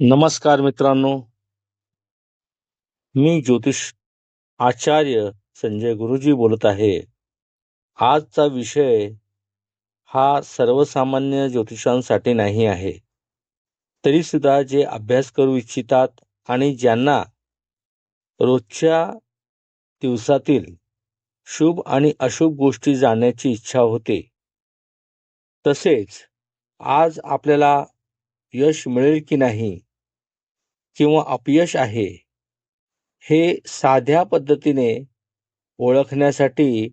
नमस्कार मित्रांनो. मी ज्योतिष आचार्य संजय गुरुजी बोलत आहे. आजचा विषय हा सर्वसामान्य ज्योतिषांसाठी नाही आहे. तरी सुद्धा जे अभ्यास करू इच्छितात आणि ज्यांना रोजच्या दिवसातील शुभ आणि अशुभ गोष्टी जाणण्याची इच्छा होते तसेच आज आपल्याला यश मिळेल की नाही किंवा अपयश आहे हे साध्या पद्धतीने ओळखण्यासाठी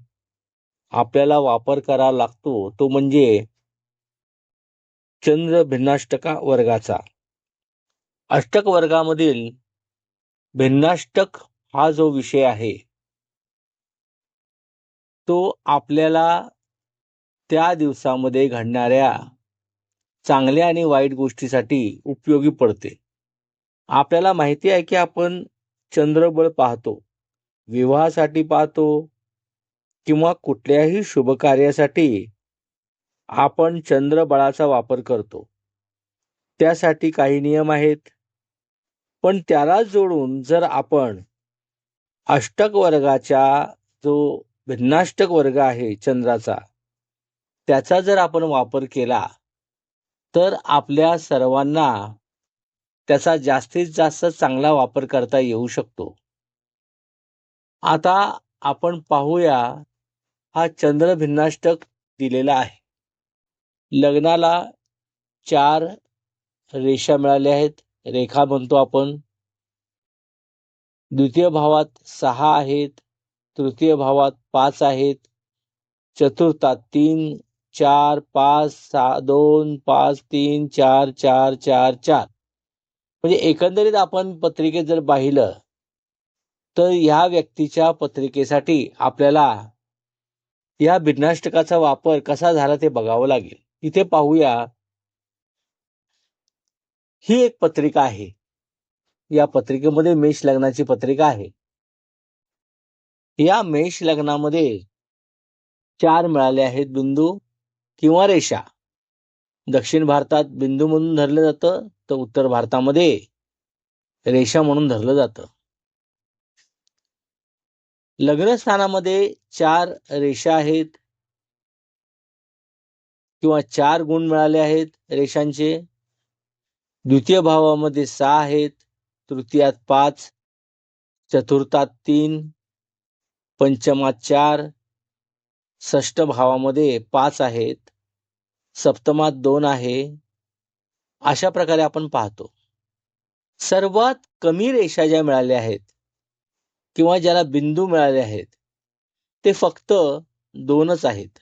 आपल्याला वापर करावा लागतो. तो म्हणजे चंद्र भिन्नाष्टका वर्गाचा. अष्टक वर्गामधील भिन्नाष्टक हा जो विषय आहे तो आपल्याला त्या दिवसामध्ये घडणाऱ्या चांगल्या आणि वाईट गोष्टीसाठी उपयोगी पडते. आपल्याला माहिती आहे की आपण चंद्रबळ पाहतो विवाहासाठी पाहतो किंवा कुठल्याही शुभ कार्यासाठी आपण चंद्रबळाचा वापर करतो. त्यासाठी काही नियम आहेत. पण त्याला जोडून जर आपण अष्टक वर्गाच्या जो भिन्नाष्टक वर्ग आहे चंद्राचा त्याचा जर आपण वापर केला तर आपल्या सर्वांना त्याचा जास्तीत जास्त चांगला वापर करता येऊ शकतो. आता आपण पाहूया हा चंद्र भिन्नाष्टक दिलेला आहे. लग्नाला चार रेषा मिळाल्या आहेत. रेखा म्हणतो आपण. द्वितीय भावात सहा आहेत. तृतीय भावात पाच आहेत. चतुर्थात तीन चार पाच सहा दोन पाच तीन चार चार चार चार. म्हणजे एकंदरीत आपण पत्रिकेत जर पाहिलं तर ह्या व्यक्तीच्या पत्रिकेसाठी आपल्याला या भिन्नाष्टकाचा वापर कसा झाला ते बघावं लागेल. इथे पाहूया. ही एक पत्रिका आहे. या पत्रिकेमध्ये मेष लग्नाची पत्रिका आहे. या मेष लग्नामध्ये चार मिळाले आहेत बिंदू किंवा रेषा. दक्षिण भारतात बिंदू म्हणून धरलं जातं तर उत्तर भारतामध्ये रेषा म्हणून धरलं जातं. लग्नस्थानामध्ये चार रेषा आहेत किंवा चार गुण मिळाले आहेत रेषांचे. द्वितीय भावामध्ये सहा आहेत तृतीयात पाच चतुर्थात तीन पंचमात चार षष्ट भावामध्ये पाच आहेत. सप्तमात दोन आहे. अशा प्रकारे आपण पाहतो. सर्वात कमी रेषा ज्या मिळाल्या आहेत किंवा ज्याला बिंदू मिळाले आहेत ते फक्त दोनच आहेत.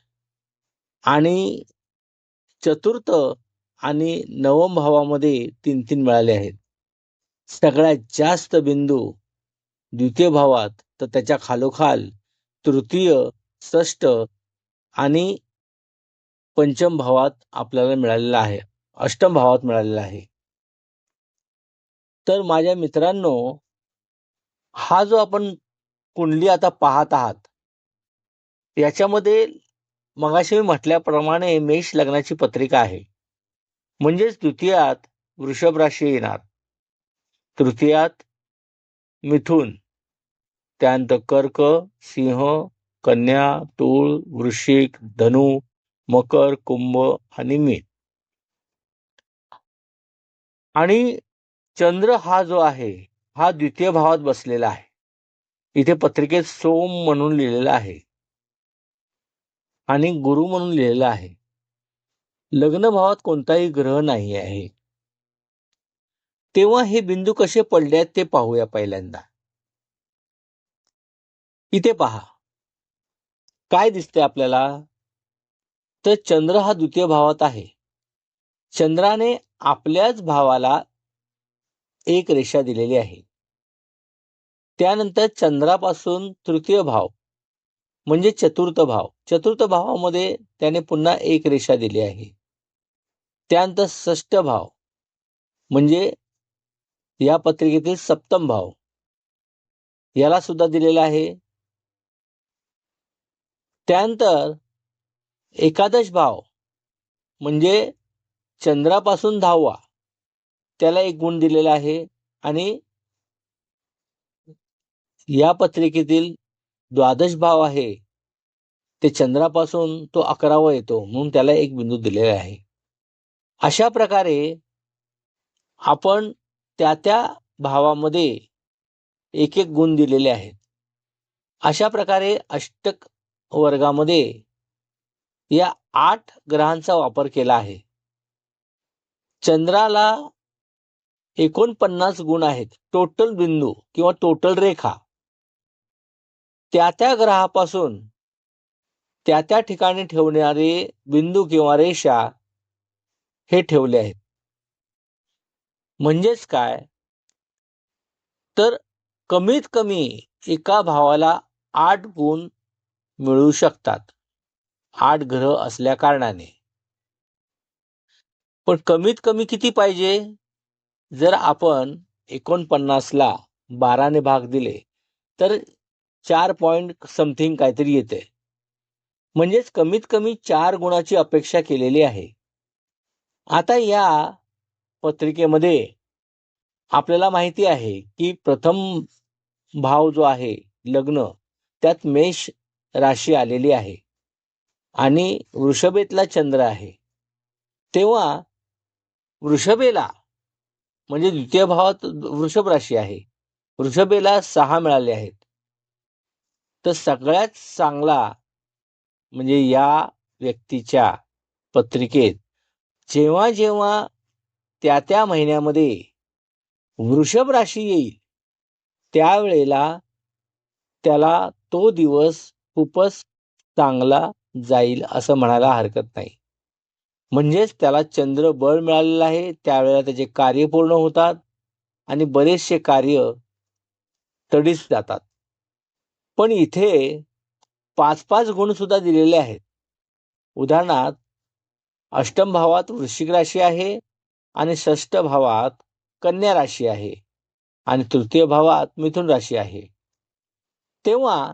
आणि चतुर्थ आणि नवम भावामध्ये तीन तीन मिळाले आहेत. सगळ्यात जास्त बिंदू द्वितीय भावात तर त्याच्या खालोखाल तृतीय षष्ट आणि पंचम भावात आपल्याला मिळालेला आहे. अष्टम भावात मिळालेला आहे. तर माझ्या मित्रांनो हा जो आपण कुंडली आता पाहत आहात याच्यामध्ये मगाशी मी म्हटल्याप्रमाणे मेष लग्नाची पत्रिका आहे. म्हणजेच द्वितीयात वृषभ राशी येणार. तृतीयात मिथून त्यानंतर कर्क सिंह कन्या तूळ वृश्चिक धनु मकर कुंभ आणि मीन. आणि चंद्र हा जो आहे हा द्वितीय भावात बसलेला आहे. इथे पत्रिकेत सोम म्हणून लिहिलेला आहे. आणि गुरु म्हणून लिहिलेला आहे. लग्न भावात कोणताही ग्रह नाही आहे. तेव्हा हे बिंदू कसे पडले आहेत ते पाहूया पहिल्यांदा. इथे पहा. काय दिसते आपल्याला? तर चंद्र हा द्वितीय भावात आहे. चंद्राने आपल्याच भावाला एक रेषा दिलेली आहे. त्यानंतर चंद्रापासून तृतीय भाव म्हणजे चतुर्थ भाव. चतुर्थ भावामध्ये त्याने पुन्हा एक रेषा दिली आहे. त्यानंतर षष्ठ भाव म्हणजे या पत्रिकेतील सप्तम भाव. याला सुद्धा दिलेला आहे. त्यानंतर एकादश भाव म्हणजे चंद्रापासून दहावा. त्याला एक गुण दिलेला आहे आणि या पत्रिकेतील द्वादश भाव आहे. ते चंद्रापासून तो अकरावा येतो म्हणून त्याला एक बिंदू दिलेला आहे. अशा प्रकारे आपण त्या त्या भावामध्ये एक एक गुण दिलेले आहेत. अशा प्रकारे अष्टक वर्गामध्ये या आठ ग्रहांचा वापर केला आहे. चंद्राला एकोणपन्नास गुण आहेत. टोटल बिंदू किंवा टोटल रेखा. त्या त्या ग्रहापासून त्या त्या ठिकाणी ठेवणारे बिंदू किंवा रेषा हे ठेवले आहेत. म्हणजेच काय? तर कमीत कमी एका भावाला आठ गुण मिळू शकतात. आठ ग्रह असल्या कारणाने. पण कमीत कमी किती पाहिजे? जर आपण एकोणपन्नासला बाराने भाग दिले तर चार पॉइंट समथिंग काहीतरी येते. म्हणजेच कमीत कमी चार गुणाची अपेक्षा केलेली आहे. आता या पत्रिकेमध्ये आपल्याला माहिती आहे की प्रथम भाव जो आहे लग्न त्यात मेष राशी आलेली आहे. आणि वृषभेतला चंद्र आहे. तेव्हा वृषभेला म्हणजे द्वितीय भावात वृषभ राशी आहे. वृषभेला सहा मिळाले आहेत. तर सगळ्यात चांगला म्हणजे या व्यक्तीच्या पत्रिकेत जेव्हा जेव्हा त्या त्या महिन्यामध्ये वृषभ राशी येईल त्यावेळेला त्याला तो दिवस खूपच चांगला जाईल असं म्हणायला हरकत नाही. म्हणजेच त्याला चंद्र बळ मिळालेलं आहे त्यावेळेला त्याचे कार्य पूर्ण होतात आणि बरेचसे कार्य तडीस जातात. पण इथे पाच पाच गुण सुद्धा दिलेले आहेत. उदाहरणार्थ अष्टम भावात वृश्चिक राशी आहे आणि षष्ठ भावात कन्या राशी आहे आणि तृतीय भावात मिथुन राशी आहे. तेव्हा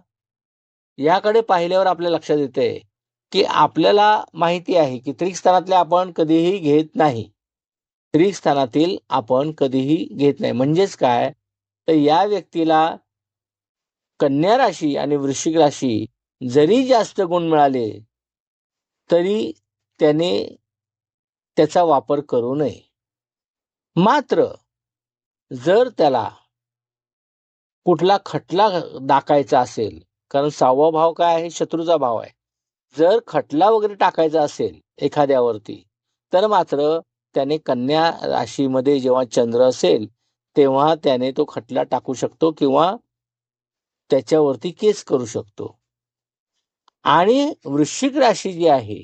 याकडे पाहिल्यावर आपल्या लक्षात येते की आपल्याला माहिती आहे की त्रिकस्थानातले आपण कधीही घेत नाही. त्रिकस्थानातील आपण कधीही घेत नाही. म्हणजेच काय? तर या व्यक्तीला कन्या राशी आणि वृश्चिक राशी जरी जास्त गुण मिळाले तरी त्याने त्याचा वापर करू नये. मात्र जर त्याला कुठला खटला दाखायचा असेल कारण सहावा भाव काय आहे? शत्रूचा भाव आहे. जर खटला वगैरे टाकायचा असेल एखाद्यावरती तर मात्र त्याने कन्या राशीमध्ये जेव्हा चंद्र असेल तेव्हा त्याने तो खटला टाकू शकतो किंवा त्याच्यावरती केस करू शकतो. आणि वृश्चिक राशी जी आहे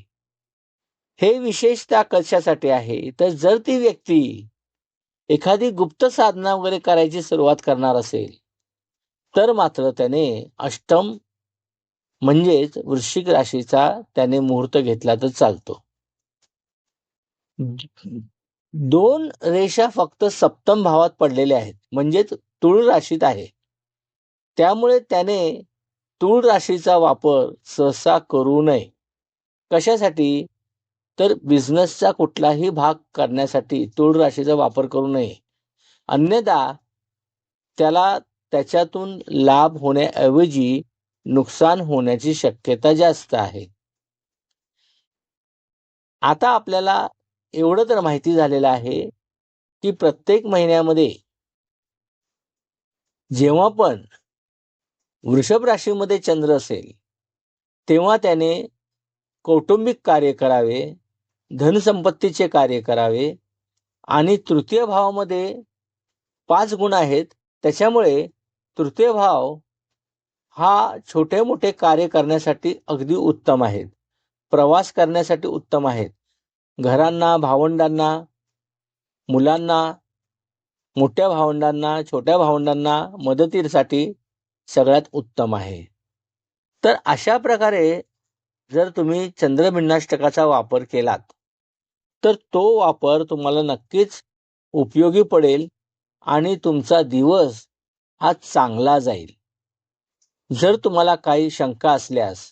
हे विशेषतः कशासाठी आहे? तर जर ती व्यक्ती एखादी गुप्त साधना वगैरे करायची सुरुवात करणार असेल तर मात्र त्याने अष्टम म्हणजेच वृश्चिक राशीचा त्याने मुहूर्त घेतला तर चालतो. दोन रेषा फक्त सप्तम भावात पडलेल्या आहेत. म्हणजेच तुळ राशीत आहे. त्यामुळे त्याने तुळ राशीचा वापर सहसा करू नये. कशासाठी? तर बिझनेसचा कुठलाही भाग करण्यासाठी तुळ राशीचा वापर करू नये. अन्यथा त्याला त्याच्यातून लाभ होण्याऐवजी नुकसान होण्याची शक्यता जास्त आहे. आता आपल्याला एवढं तर माहिती झालेलं आहे की प्रत्येक महिन्यामध्ये जेव्हा पण वृषभ राशीमध्ये चंद्र असेल तेव्हा त्याने कौटुंबिक कार्य करावे धनसंपत्तीचे कार्य करावे आणि तृतीय भावामध्ये पाच गुण आहेत. त्याच्यामुळे तृतीय भाव हा छोटे मोठे कार्य करण्यासाठी अगदी उत्तम आहेत. प्रवास करण्यासाठी उत्तम आहेत. घरांना भावंडांना मुलांना मोठ्या भावंडांना छोट्या भावंडांना मदतीसाठी सगळ्यात उत्तम आहे. तर अशा प्रकारे जर तुम्ही चंद्रभिन्नाष्टकाचा वापर केलात तर तो वापर तुम्हाला नक्कीच उपयोगी पडेल आणि तुमचा दिवस हा चांगला जाईल. जर तुम्हाला काही शंका असल्यास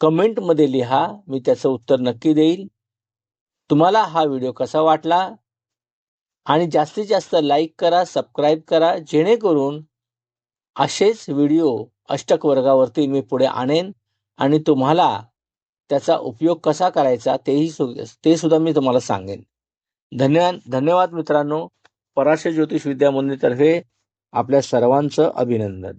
कमेंटमध्ये लिहा मी त्याचं उत्तर नक्की देईल. तुम्हाला हा व्हिडिओ कसा वाटला? आणि जास्तीत जास्त लाईक करा सबस्क्राईब करा जेणेकरून असेच व्हिडिओ अष्टक वर्गावरती मी पुढे आणेन आणि तुम्हाला त्याचा उपयोग कसा करायचा तेही सु ते सुद्धा मी तुम्हाला सांगेन. धन्यवाद धन्यवाद मित्रांनो. पराशर ज्योतिष विद्या मंदिरतर्फे आपल्या सर्वांचं अभिनंदन.